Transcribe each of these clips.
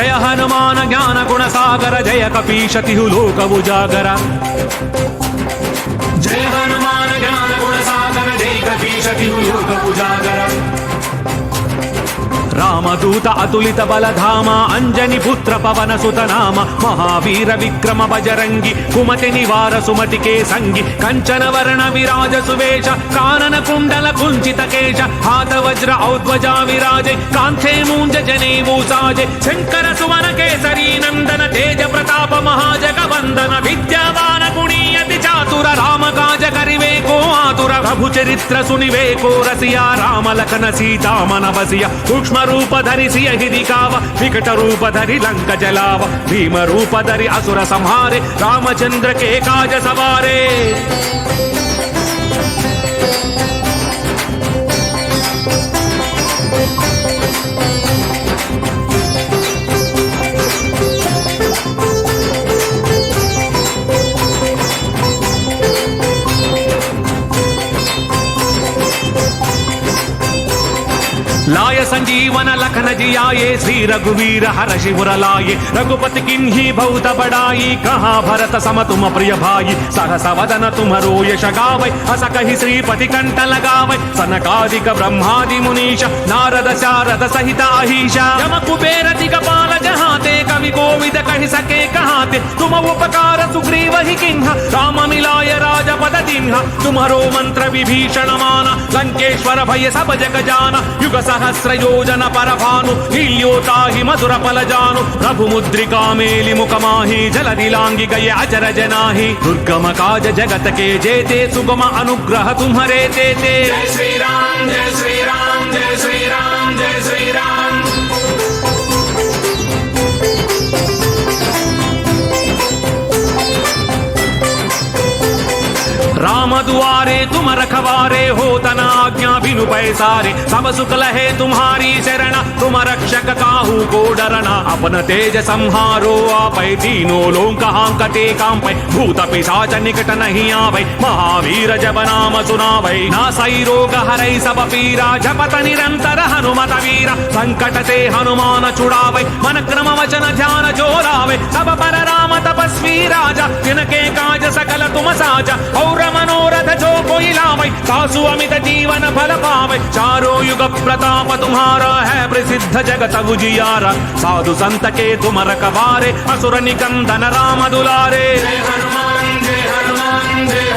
जय हनुमान ज्ञान गुण सागर, जय कपीशतिहु लोक उजागर। जय हनुमान ज्ञान गुण सागर, जय कपीशतिहु लोक उजागर। రామదూత అతులిత బలధామ అంజని పుత్ర పవన సుతనామ మహావీర విక్రమ బజరంగి కుమతి నివార సుమతికే సంగి కంచన వర్ణ విరాజ సువేష కానన కుండల కుంచిత కేశ హాత వజ్ర ఔద్వజా విరాజే కాంతే మూంజ జనేవూసాజే శంకర సువన కేసరీ నందన తేజ ప్రతాప మహాజగ వందన విద్య ఆతుర ప్రభు చరిత్ర సునివేకో రసియా రామ సీతామన బసియ సూక్ష్మ రూప ధరిసియ హిరి కావ వికట రూప ధరి లంక జలావ భీమ రూప ధరి అసుర సంహారే రామచంద్ర కే కాజ సవారే. లాయ సంజీవన లఖన జియాయే శ్రీ రఘువీర హర శివురలాయే రఘుపతి కిన్హి భౌత బడాయి కహా భరత సమ తుమ ప్రియ భాయి. సహస వదన తుమరో యశ గావై హస కహి శ్రీపతి కంటల గావై సనకాదిక బ్రహ్మాది మునీష నారద శారద సహిత అహీష యమ కుబేర దిగ పాల జహాతే కవి గోవిద కహి సకే కహాతే. తుమ ఉపకార సుగ్రీవ కింహ రామ మిలాయ राम मिलाय राजपद दिन्ह तुम्हरो मंत्र विभीषण माना लंकेश्वर भय सब जग जाना युग सहस्र योजन पर भानु नील्योताहि मधुर फल जानु प्रभु मुद्रिका मेलि मुख माहि जल दिलांगी गए अजर जनाहि दुर्गम काज जगत के जेते सुगम अनुग्रह तुम्हरे तेते जय श्री राम जय श्री राम जय श्री राम जय श्री राम राम दुआरे तुम रखवारे हो तना आज्ञा बिनु पैसारे सब सुख लहे तुम्हारी शरण तुम रक्षक काहू को डरना अपन तेज संहारो आपै तीनों लोक हांकते कांपै भूत पिशाच निकट नहीं आवै महावीर जब नाम सुनावै नासै रोग हरै सब पीरा जपत निरंतर हनुमत वीरा संकट ते हनुमान छुड़ावै मन क्रम वचन ध्यान जोरावै सब पर राम तपस्वी राजा तिनके काज सकल तुम साजा और मनोरथ जो कोई लावै सासु अमित जीवन फल पावै चारों युग प्रताप तुम्हारा है प्रसिद्ध जगत उजियारा साधु संत के तुम रखवारे असुर निकंदन राम दुलारे जय हनुमान जय हनुमान जय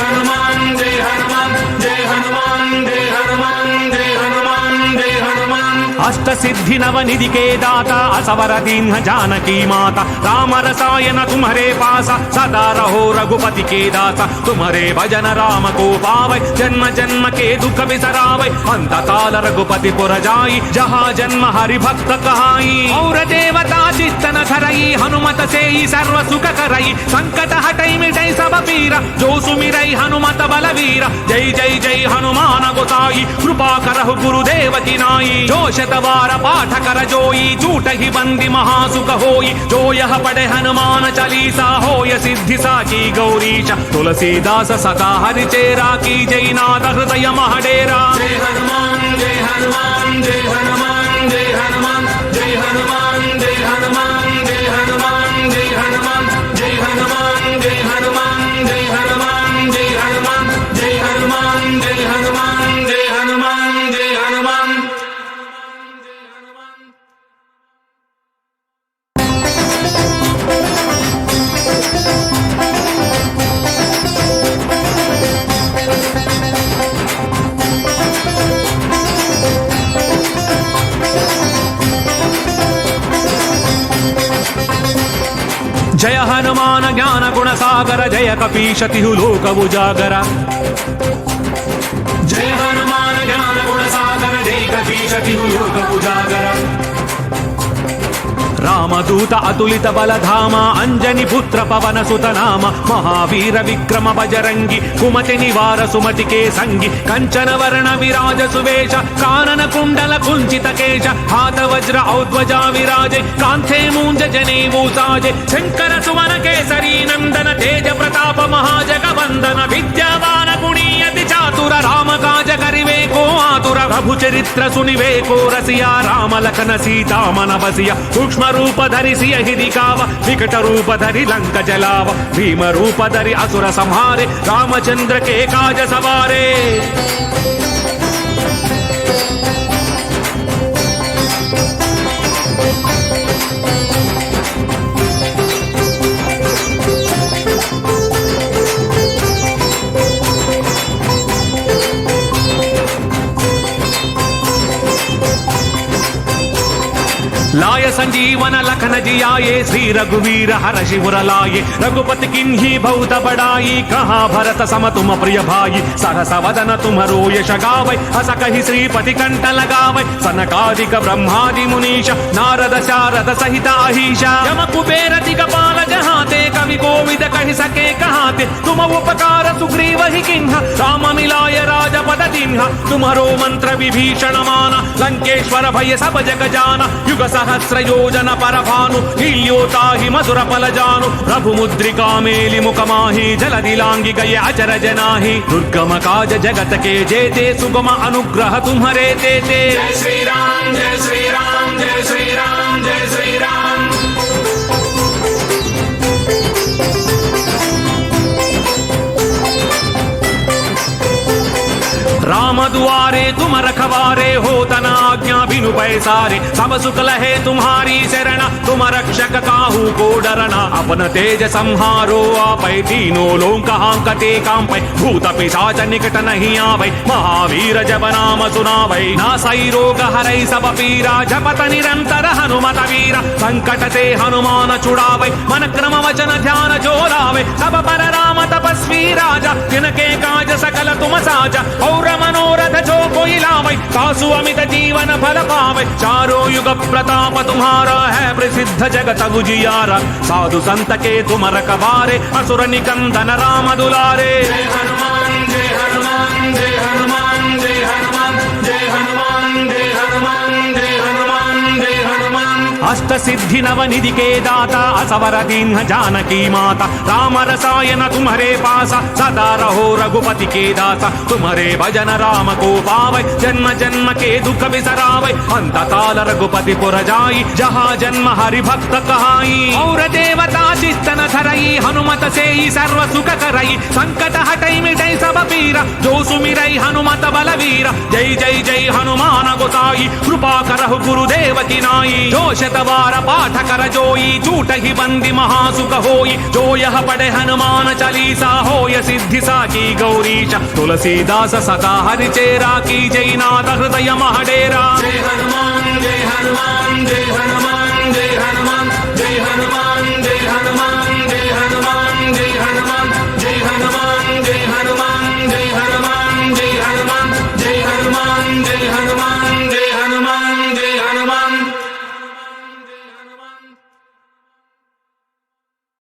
అష్టసిద్ధి నవనిధికే దాత అసవర దీన్ జానకీ మాత రామ రసాయన తుమరే పాస సదా రహో రఘుపతి కే దాత తుమరే భజన రామ కో పావై జన్మ జన్మ కే దుఃఖ విసరావై అంతకాల రఘుపతి పురజాయి జహా జన్మ హరి భక్త కహాయి ఔర దేవతా చిత్తన ధరయి హనుమత సేయి సర్వ సుఖ కరయి సంకట హటై మిటై సభ వీర జోసుమిరై హనుమత బల వీర జై జై జై హనుమాన గోసాయి కృపా కరహు గురుదేవకి నాయి జోషత ಕೋಟವಾರ ಪಾಠಕರ ಜೋಯಿ ಚೂಟಹಿ ಬಂದಿ ಮಹಾಸುಖ ಹೋಯಿ ಜೋಯಃ ಪಡೆ ಹನುಮಾನ ಚಲೀಸಾ ಹೋಯ ಸಿದ್ಧಿ ಸಾಕಿ ಗೌರೀಶ ತುಳಸೀದಾಸ ಸದಾ ಹರಿಚೇರಾ ಕಿ ಜೈನಾಥ ಹೃದಯ ಮಹಡೇರಾ ಜಯ ಹನುಮಾನ್ ಜಯ ಹನುಮಾನ್ ಜಯ ಹನುಮಾನ್ ಜಯ ಹನುಮಾನ್ ಜಯ ಹನುಮಾನ್ जय हनुमान ज्ञान गुण सागर, जय कपीशतिहु लोकमुजागर जय हनुमान ज्ञान गुण सागर, जय लोक उजागर। రామదూత అతులిత బలధామ అంజని పుత్ర పవన సుతనామ మహావీర విక్రమ బజరంగి కుమతి నివార సుమతికే సంగి కంచన వర్ణ విరాజ సువేష కానన కుండల కుంచిత కేశ హాత వజ్ర ఔద్వజా విరాజే కాంథే మూంజ జనేవూసాజే శంకర సువన కేసరి నందన తేజ ప్రతాప మహాజగ వందన విద్య రాఘు చరిత్ర సునివే కోరసియా రామలకన సీతామనవసియ సూక్ష్మ రూపధరి సియహిది కావ వికట రూపధరి లంక జలావ భీమ అసుర సంహారే రామచంద్ర కే కాజ సవారే. లాయ సంజీవన లఖన జియాయే శ్రీ రఘువీర హర శివుర లాయ. రఘుపతి కిన్హి భౌత బడాయి కహా భరత సమ తుమ ప్రియ భాయి. సహస వదన తుమ రోయష గావై హస కహి శ్రీపతి కంట లగావై సనకాదిక బ్రహ్మాది మునీష నారద శారద సహిత అహీష యమ కుబేర దిగపాల జహాతే కవి కోవిద కహి సకే కహాతే. తుమ ఉపకార సుగ్రీవహి కిన్హ రామ మిలాయ రా ही दिन्ह तुम्हारो मंत्र विभीषण माना लंकेश्वर भय सब जग जाना, युग सहस्र योजन पर भानु नील्योता ही मधुर फल जानु, प्रभु मुद्रिका मेलि मुख माही जल दिलांगी गए अचर जनाही, दुर्गम काज जगत के जेते, सुगम अनुग्रह तुम्हारे तेते। जय श्री राम जय श्री राम जय श्री राम जय श्री राम राम दुआरे तुम रखवारे हो तना आज्ञा बिनु पैसारे सब सुख लहे तुम्हारी शरण तुम रक्षक काहू को डरना अपन तेज संहारो आपै तीनों लोक हांकते कांपै भूत पिशाच निकट नहीं आवै महावीर जब नाम सुनावै नासै रोग हरै सब पीरा जपत निरंतर हनुमत वीर संकट ते हनुमान छुड़ावै मन क्रम वचन ध्यान जो लावे सब पर राम तपस्वी राजा तिनके काज सकल तुम साजा और मनोरथ जो कोई लावै कासु अमित जीवन फल पावै चारों युग प्रताप तुम्हारा है प्रसिद्ध जगत गुजियारा साधु संत के तुम रखबारे असुर निकंदन राम दुलारे जय हनुमान जय हनुमान हनुमान अष्ट सिद्धि नव निधि के दाता असवर दीन जानकी माता राम रसायन तुम्हारे पासा सदा रहो रघुपति के दासा तुम्हारे भजन राम को पावै जन्म जन्म के दुख बिसरावै अंत काल रघुपति पुर जाई जहाँ जन्म हरि भक्त कहाई और देवता चित्तन धरई हनुमत से ही सर्व सुख करई संकट हटई मिटई सब पीरा जो सुमिरई हनुमत बलवीर जय जय जय हनुमान गोसाई कृपा करहु गुरुदेव की नाई जो शतवार ಪಡೆದವಾರ ಪಾಠಕರ ಜೋಯಿ ಚೂಟಹಿ ಬಂದಿ ಮಹಾಸುಖ ಹೋಯಿ ಜೋಯಃ ಪಡೆ ಹನುಮಾನ ಚಲೀಸಾ ಹೋಯ ಸಿದ್ಧಿ ಸಾಕಿ ಗೌರೀಶ ತುಳಸೀದಾಸ ಸದಾ ಹರಿಚೇರಾ ಕೀ ಜೈನಾಥ ಹೃದಯ ಮಹಡೇರಾ ಜಯ ಹನುಮಾನ್ ಜಯ ಹನುಮಾನ್ ಜಯ ಹನುಮಾನ್